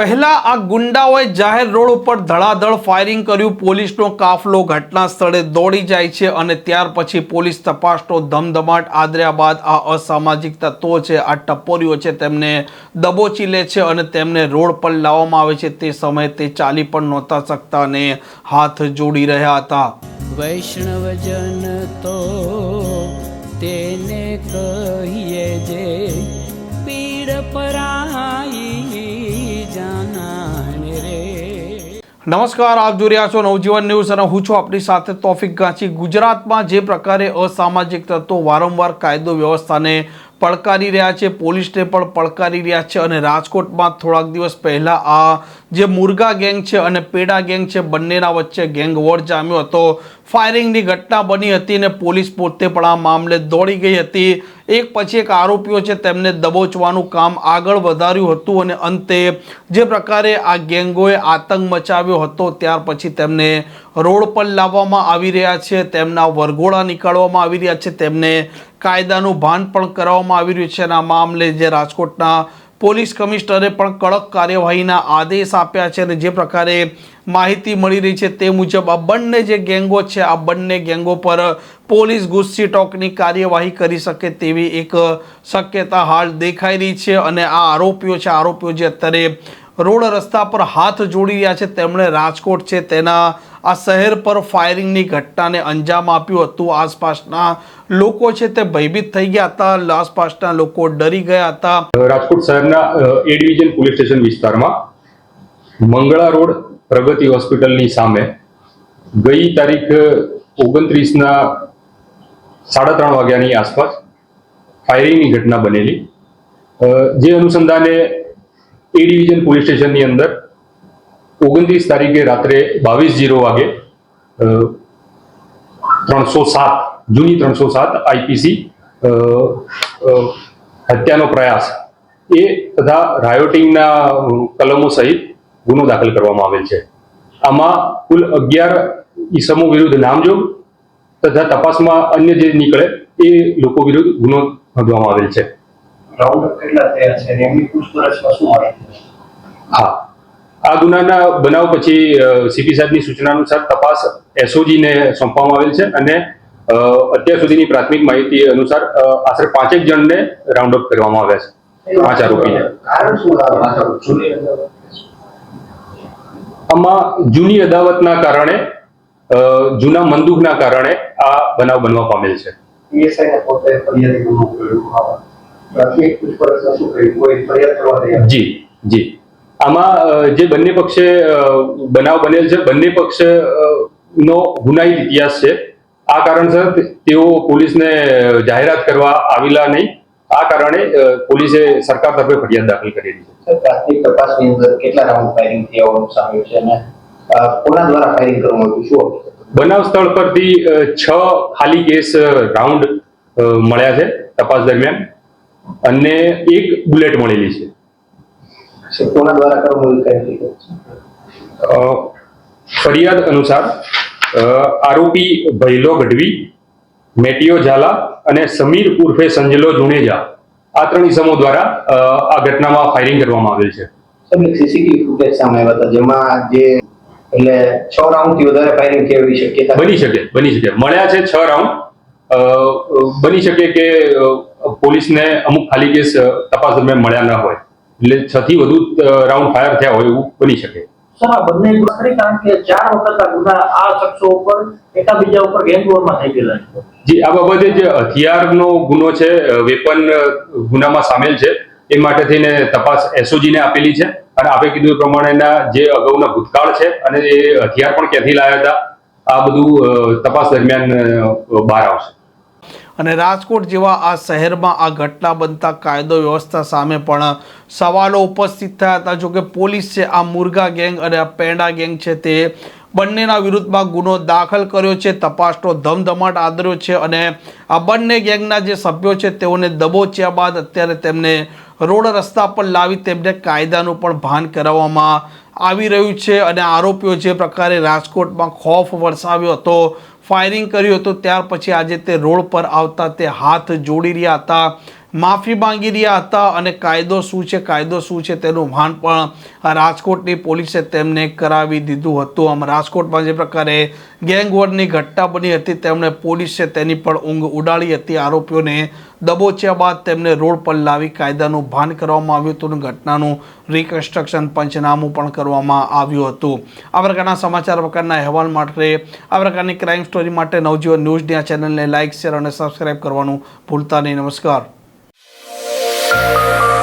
પહેલા આ ગુંડાઓએ જાહેર રોડ ઉપર ધડાધડ ફાયરિંગ કર્યું. પોલીસનો કાફલો ઘટના સ્થળે દોડી જાય છે અને ત્યાર પછી પોલીસ તપાસનો ધમધમાટ આદર્યા બાદ આ અસામાજિક તત્વો છે, આ ટપોરીઓ છે, તેમને દબોચી લે છે અને તેમને રોડ પર લાવવામાં આવે છે. તે સમયે તે ચાલી પણ નહોતા શકતા અને હાથ જોડી રહ્યા હતા. વૈષ્ણવજન તો તેને કહીએ જે પીડ પરાઈ નમસ્કાર, આપ જોઈ રહ્યા છો નવજીવન ન્યૂઝ અને હું છું આપણી સાથે તોફિક ગાંચી. ગુજરાતમાં જે પ્રકારે અસામાજિક તત્વો વારંવાર કાયદો વ્યવસ્થાને પડકારી રહ્યા છે, પોલીસને પણ પડકારી રહ્યા છે અને રાજકોટમાં થોડાક દિવસ પહેલાં આ જે મુરગા ગેંગ છે અને પેડા ગેંગ છે, બંનેના વચ્ચે ગેંગ વોર જામ્યો હતો. ફાયરિંગની ઘટના બની હતી અને પોલીસ પોતે પણ આ મામલે દોડી ગઈ હતી. એક પછી એક આરોપીઓ છે, તેમને દબોચવાનું કામ આગળ વધાર્યું હતું અને અંતે જે પ્રકારે આ ગેંગોએ આતંક મચાવ્યો હતો, ત્યાર પછી તેમને રોડ પર લાવવામાં આવી રહ્યા છે, તેમના વરઘોડા નીકાળવામાં આવી રહ્યા છે, તેમને કાયદાનું ભાન પણ કરાવવામાં આવી રહ્યું છે અને આ મામલે જે રાજકોટના પોલીસ કમિશનરે પણ કડક કાર્યવાહીના આદેશ આપ્યા છે અને જે પ્રકારે માહિતી મળી રહી છે તે મુજબ આ બંને જે ગેંગો છે, આ બંને ગેંગો પર પોલીસ ગુસ્સી ટોકની કાર્યવાહી કરી શકે તેવી એક શક્યતા હાલ દેખાઈ રહી છે અને આ આરોપીઓ છે આરોપીઓ જે અત્યારે રોડ રસ્તા પર હાથ જોડી રહ્યા છે. તેમણે રાજકોટ છે તેના આ શહેર પર ફાયરિંગની ઘટનાને અંજામ આપ્યું હતું. આસપાસના લોકો છે તે ભયભીત થઈ ગયા હતા. આસપાસના લોકો ડરી ગયા હતા. રાજકોટ શહેરના એ ડિવિઝન પોલીસ સ્ટેશન વિસ્તારમાં મંગળા રોડ પ્રગતિ હોસ્પિટલની સામે ગઈ તારીખ ઓગણત્રીસના સાડા ત્રણ વાગ્યાની આસપાસ ફાયરિંગની ઘટના બનેલી. જે અનુસંધાને એ ડિવિઝન પોલીસ સ્ટેશનની અંદર ઓગણત્રીસ તારીખે રાત્રે બાવીસ જીરો વાગે ત્રણસો સાત, જૂની ત્રણસો સાત આઈપીસી હત્યાનો પ્રયાસ એ તથા રાયોટિંગના કલમો સહિત ગુનો દાખલ કરવામાં આવેલ છે. આમાં કુલ અગિયાર ઈસમો વિરુદ્ધ નામજોગ તથા તપાસમાં અન્ય જે નીકળે એ લોકો વિરુદ્ધ ગુનો નોંધવામાં આવેલ છે. રાઉન્ડ કેટલા થયા છે અને એમની પૂછપરછમાં શું માહિતી હા. આ ગુનાના બનાવ પછી સીપી સાહેબની સૂચના અનુસાર તપાસ એસઓજીને સોંપવામાં આવેલ છે અને અત્યાર સુધીની પ્રાથમિક માહિતી અનુસાર આશરે પાંચેક જણને રાઉન્ડ અપ કરવામાં આવ્યા છે. પાંચ આરોપીને? આમાં જૂની અદાવતના કારણે જૂના મંદુકના કારણે આ બનાવ બનવા પામેલ છે. PSI પોતે ફરિયાદી ગુનો જી જી. આમાં જે બંને પક્ષે બનાવ બનેલ છે બંને પક્ષ નો ગુનાહિત ઇતિહાસ છે. આ કારણસર તેઓ પોલીસને જાહેરાત કરવા આવેલા નહીં. આ કારણે પોલીસે સરકાર તરફે ફરિયાદ દાખલ કરેલી છે. છે પ્રાથમિક તપાસની અંદર કેટલા રાઉન્ડ ફાયરિંગ થયા સામે છે અને કોના દ્વારા ફાયરિંગ કરવામાં આવ્યું? શું બનાવ સ્થળ પરથી છ ખાલી કેસ રાઉન્ડ મળ્યા છે તપાસ દરમિયાન. અને એક બુલેટ મળેલી છે. કોના દ્વારા કરવામાં ફરિયાદ અનુસાર આરોપી ભૈલો ગઢવી મેટિયો ઝાલા અને સમીર ઉર્ફે સંજલો જુણેજા આ ત્રણ ઇસમો દ્વારા આ ઘટનામાં ફાયરિંગ કરવામાં આવેલ છે. સીસીટીવી ફૂટેજ સામે આવ્યા હતા જેમાં જે એટલે છ રાઉન્ડથી વધારે ફાયરિંગ એવી શક્યતા બની શકે બની શકે. મળ્યા છે છ રાઉન્ડ બની શકે કે પોલીસને અમુક ખાલી કેસ તપાસ દરમિયાન મળ્યા ન હોય. એટલે છ થી વધુ રાઉન્ડ ફાયર થયા હોય એવું બની શકે. સર આ બંને ગુના ખરી? કારણ કે ચાર વખત આ ગુના આ શખ્સો ઉપર એકાબીજા ઉપર ગેંગવોરમાં થઈ ગયેલા છે. જી આ બાબતે જે હથિયારનો ગુનો છે વેપન ગુનામાં સામેલ છે એ માટે થઈને તપાસ એસઓજી ને આપેલી છે. અને આપે કીધું એ પ્રમાણેના જે અગાઉના ભૂતકાળ છે અને એ હથિયાર પણ ક્યાંથી લાવ્યા હતા આ બધું તપાસ દરમિયાન બહાર આવશે. અને રાજકોટ જેવા આ શહેરમાં આ ઘટના બનતા કાયદો વ્યવસ્થા સામે પણ સવાલો ઉપસ્થિત થયા હતા. જોકે પોલીસ છે આ મુર્ગા ગેંગ અને આ પેંડા ગેંગ છે તે બંનેના વિરુદ્ધમાં ગુનો દાખલ કર્યો છે. તપાસનો ધમધમાટ આદર્યો છે અને આ બંને ગેંગના જે સભ્યો છે તેઓને દબોચ્યા બાદ અત્યારે તેમને રોડ રસ્તા પર લાવી તેમને કાયદાનું પણ ભાન કરાવવામાં આવી રહ્યું છે. અને આરોપીઓ જે પ્રકારે રાજકોટમાં ખોફ વરસાવ્યો હતો ફાયરિંગ કર્યું હતું. ત્યાર પછી આજે તે રોડ પર આવતા તે હાથ જોડી રહ્યા હતા. માફી માંગી રહ્યા હતા અને કાયદો શું છે, કાયદો શું છે તેનું ભાન પણ રાજકોટની પોલીસે તેમને કરાવી દીધું હતું. આમ રાજકોટમાં જે પ્રકારે ગેંગ વોરની ઘટના બની હતી, તેમણે પોલીસે તેની પણ ઊંઘ ઉડાડી હતી. આરોપીઓને દબોચ્યા બાદ તેમને રોડ પર લાવી કાયદાનું ભાન કરવામાં આવ્યું હતું ઘટનાનું રિકન્સ્ટ્રક્શન પંચનામું પણ કરવામાં આવ્યું હતું. આ પ્રકારના સમાચાર પ્રકારના અહેવાલ માટે, આ પ્રકારની ક્રાઇમ સ્ટોરી માટે નવજીવન ન્યૂઝની આ ચેનલને લાઇક શેર અને સબસ્ક્રાઇબ કરવાનું ભૂલતા નહીં. નમસ્કાર. Música